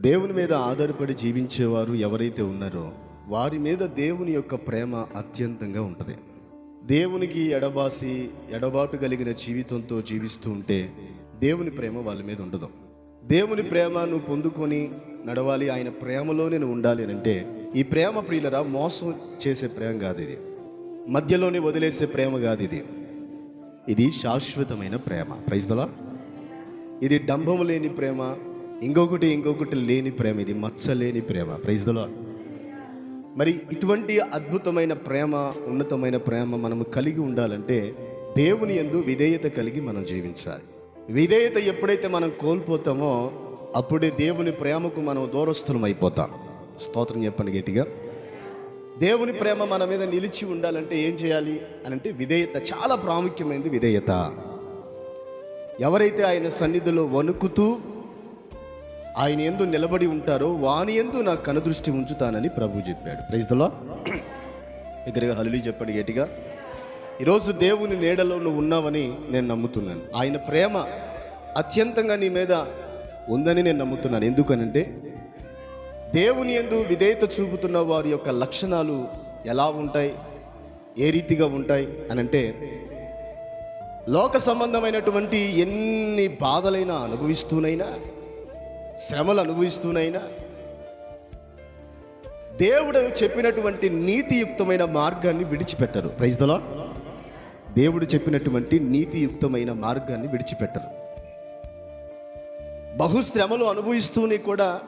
దేవుని మీద ఆధారపడి జీవించేవారు ఎవరైతే ఉన్నారో వారి మీద దేవుని యొక్క ప్రేమ అత్యంతంగా ఉంటుంది. దేవునికి ఎడబాసి ఎడబాటు కలిగిన జీవితంతో జీవిస్తూ ఉంటే దేవుని ప్రేమ వాళ్ళ మీద ఉండదు. దేవుని ప్రేమ నువ్వు పొందుకొని నడవాలి ఆయన ప్రేమలో నేను ఉండాలి అని అంటే ఈ ప్రేమ ప్రియులరా మోసం చేసే ప్రేమ కాదు ఇది. మధ్యలోనే వదిలేసే ప్రేమ కాదు ఇది. ఇది శాశ్వతమైన ప్రేమ. ప్రైజ్దలా ఇది డంభము లేని ప్రేమ ఇంకొకటి ఇంకొకటి లేని ప్రేమ. ఇది మచ్చలేని ప్రేమ. ప్రైజ్లో మరి ఇటువంటి అద్భుతమైన ప్రేమ ఉన్నతమైన ప్రేమ మనము కలిగి ఉండాలంటే దేవుని యందు విధేయత కలిగి మనం జీవించాలి. విధేయత ఎప్పుడైతే మనం కోల్పోతామో అప్పుడే దేవుని ప్రేమకు మనం దూరస్థులం అయిపోతాం. స్తోత్రం చెప్పండి గట్టిగా. దేవుని ప్రేమ మన మీద నిలిచి ఉండాలంటే ఏం చేయాలి అని అంటే విధేయత చాలా ప్రాముఖ్యమైనది విధేయత. ఎవరైతే ఆయన సన్నిధిలో వణుకుతూ ఆయన ఎందు నిలబడి ఉంటారో వాని ఎందు నా కనుదృష్టి ఉంచుతానని ప్రభు చెప్పాడు. ప్రైజ్దలో దగ్గరగా హలులీ చెప్పాడు గట్టిగా. ఈరోజు దేవుని నీడలో నువ్వు ఉన్నావని నేను నమ్ముతున్నాను. ఆయన ప్రేమ అత్యంతంగా నీ మీద ఉందని నేను నమ్ముతున్నాను. ఎందుకనంటే దేవుని ఎందు విధేయత చూపుతున్న వారి యొక్క లక్షణాలు ఎలా ఉంటాయి? ఏ రీతిగా ఉంటాయి? అని అంటే లోక సంబంధమైనటువంటి ఎన్ని బాధలైనా అనుభవిస్తూనైనా శ్రమలు అనుభవిస్తూనైనా దేవుడు చెప్పినటువంటి నీతియుక్తమైన మార్గాన్ని విడిచిపెట్టరు. ప్రైజ్దలో దేవుడు చెప్పినటువంటి నీతియుక్తమైన మార్గాన్ని విడిచిపెట్టరు. బహుశ్రమలు అనుభవిస్తూనే కూడా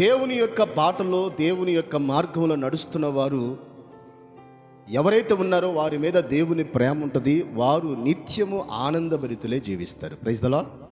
దేవుని యొక్క బాటలో దేవుని యొక్క మార్గంలో నడుస్తున్న వారు ఎవరైతే ఉన్నారో వారి మీద దేవుని ప్రేమ ఉంటుంది. వారు నిత్యము ఆనందభరితులే జీవిస్తారు. ప్రైజ్దలా